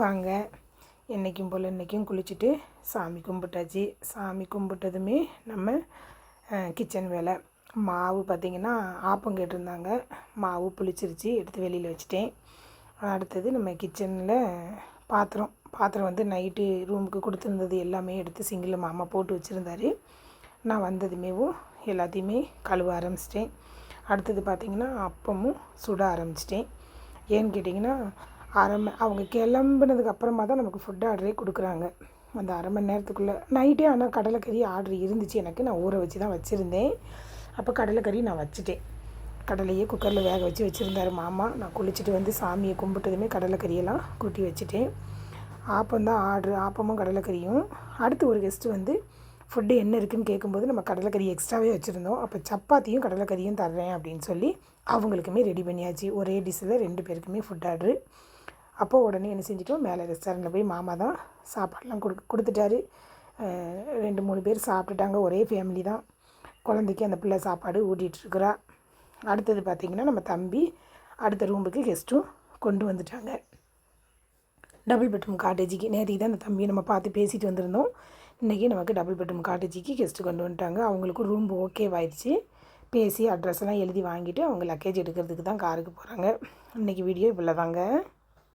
வாங்க. என்றைக்கும் போல் இன்றைக்கும் குளிச்சுட்டு சாமி கும்பிட்டாச்சு. சாமி கும்பிட்டதுமே நம்ம கிச்சன் வேலை. மாவு பார்த்திங்கன்னா ஆப்பம் கேட்டிருந்தாங்க. மாவு புளிச்சிருச்சு எடுத்து வெளியில் வச்சுட்டேன். அடுத்தது நம்ம கிச்சனில் பாத்திரம். பாத்திரம் வந்து நைட்டு ரூமுக்கு கொடுத்துருந்தது எல்லாமே எடுத்து சிங்கிள் மாமா போட்டு வச்சுருந்தாரு. நான் வந்ததுமேவும் எல்லாத்தையுமே கழுவ ஆரம்பிச்சிட்டேன். அடுத்தது பார்த்திங்கன்னா அப்பமும் சுட ஆரம்பிச்சிட்டேன். ஏன்னு கேட்டிங்கன்னா அரை ம அவங்க கிளம்புனதுக்கு அப்புறமா தான் நமக்கு ஃபுட் ஆர்டரே கொடுக்குறாங்க. அந்த அரை மணி நேரத்துக்குள்ளே நைட்டே ஆனால் கடலைக்கறி ஆர்டர் இருந்துச்சு எனக்கு. நான் ஊற வச்சு தான் வச்சுருந்தேன். அப்போ கடலைக்கறி நான் வச்சுட்டேன். கடலையே குக்கரில் வேக வச்சு வச்சுருந்தாரு மாமா. நான் குளிச்சுட்டு வந்து சாமியை கும்பிட்டதுமே கடலைக்கறியெல்லாம் கூட்டி வச்சுட்டேன். ஆப்பம் தான் ஆர்டர் ஆப்பமும் கடலைக்கறியும். அடுத்து ஒரு கெஸ்ட்டு வந்து ஃபுட்டு என்ன இருக்குன்னு கேட்கும்போது நம்ம கடலைக்கறி எக்ஸ்ட்ராவே வச்சுருந்தோம். அப்போ சப்பாத்தியும் கடலைக்கறியும் தர்றேன் அப்படின்னு சொல்லி அவங்களுக்குமே ரெடி பண்ணியாச்சு. ஒரே டிஷ்ஷில் ரெண்டு பேருக்குமே ஃபுட் ஆர்டரு அப்போ உடனே என்ன செஞ்சிட்டோம் மேலே ரெஸ்டாரண்ட்டில் போய் மாமா தான் சாப்பாடெலாம் கொடு கொடுத்துட்டாரு. ரெண்டு மூணு பேர் சாப்பிட்டுட்டாங்க. ஒரே ஃபேமிலி தான். குழந்தைக்கு அந்த பிள்ளை சாப்பாடு ஊட்டிகிட்ருக்குறா அடுத்தது பார்த்திங்கன்னா நம்ம தம்பி அடுத்த ரூமுக்கு கெஸ்ட்டும் கொண்டு வந்துட்டாங்க. டபுள் பெட்ரூம் காட்டேஜிக்கு நேற்றுக்கு தான் அந்த தம்பியை நம்ம பார்த்து பேசிட்டு வந்திருந்தோம். இன்றைக்கி நமக்கு டபுள் பெட்ரூம் காட்டேஜிக்கு கெஸ்ட்டு கொண்டு வந்துட்டாங்க. அவங்களுக்கும் ரூம் ஓகேவாயிடுச்சு பேசி அட்ரஸ்லாம் எல்லாம் எழுதி வாங்கிட்டு அவங்க லக்கேஜ் எடுக்கிறதுக்கு தான் காருக்கு போகிறாங்க இன்றைக்கி வீடியோ இவ்வளோ தாங்க